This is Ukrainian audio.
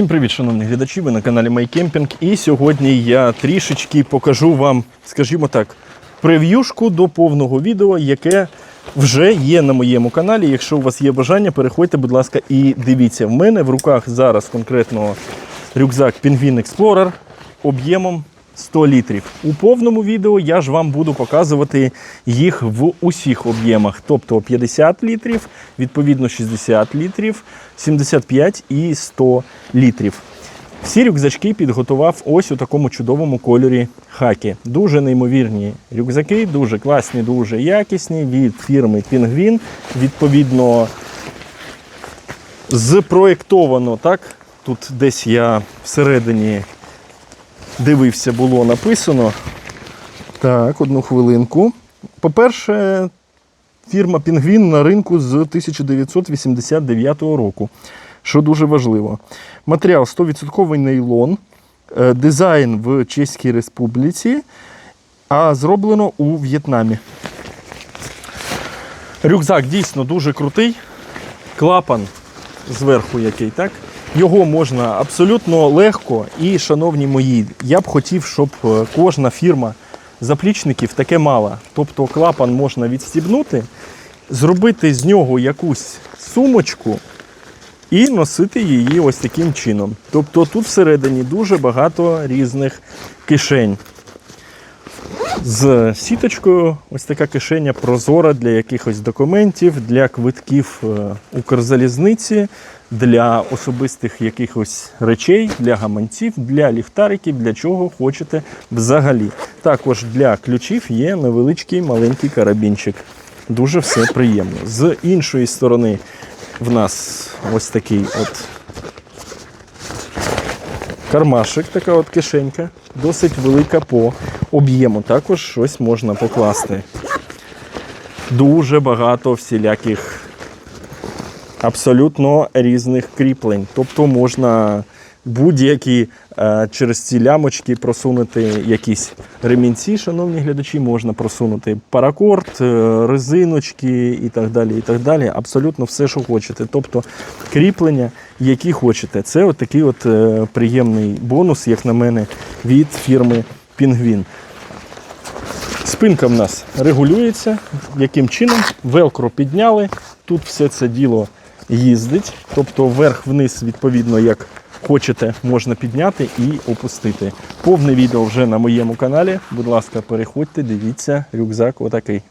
Всім привіт, шановні глядачі! Ви на каналі MyCamping. І сьогодні я трішечки покажу вам, скажімо так, прев'юшку до повного відео, яке вже є на моєму каналі. Якщо у вас є бажання, переходьте, будь ласка, і дивіться. В мене в руках зараз конкретно рюкзак Penguin Explorer об'ємом 100 літрів. У повному відео я ж вам буду показувати їх в усіх об'ємах, тобто 50 літрів, відповідно 60 літрів, 75 і 100 літрів. Всі рюкзачки підготував ось у такому чудовому кольорі хакі. Дуже неймовірні рюкзаки, дуже класні, дуже якісні від фірми Penguin. Відповідно, зпроєктовано так. Тут десь я всередині дивився, було написано. Так, одну хвилинку. По-перше, фірма Пінгвін на ринку з 1989 року, що дуже важливо. Матеріал 100% нейлон, е, дизайн в Чеській Республіці, а зроблено у В'єтнамі. Рюкзак дійсно дуже крутий. Клапан зверху який, так? Його можна абсолютно легко і, шановні мої, я б хотів, щоб е, кожна фірма заплічників таке мала. Тобто клапан можна відстібнути, зробити з нього якусь сумочку і носити її ось таким чином. Тобто тут всередині дуже багато різних кишень. З сіточкою ось така кишеня прозора для якихось документів, для квитків е, Укрзалізниці, для особистих якихось речей, для гаманців, для ліхтариків, для чого хочете взагалі. Також для ключів є невеличкий маленький карабінчик. Дуже все приємно. З іншої сторони в нас ось такий от кармашик, така от кишенька, досить велика по об'єму. Також щось можна покласти. Дуже багато всіляких абсолютно різних кріплень. Тобто можна будь-які е, через ці лямочки просунути якісь ремінці, шановні глядачі, можна просунути паракорд, е, резиночки і так далі. і так далі. Абсолютно все, що хочете. Тобто кріплення, які хочете. Це от такий от е, приємний бонус, як на мене, від фірми Пінгвін. Спинка в нас регулюється. Яким чином? Велкро підняли. Тут все це діло їздить. Тобто вверх-вниз, відповідно, як хочете, можна підняти і опустити. Повне відео вже на моєму каналі. Будь ласка, переходьте, дивіться, рюкзак отакий.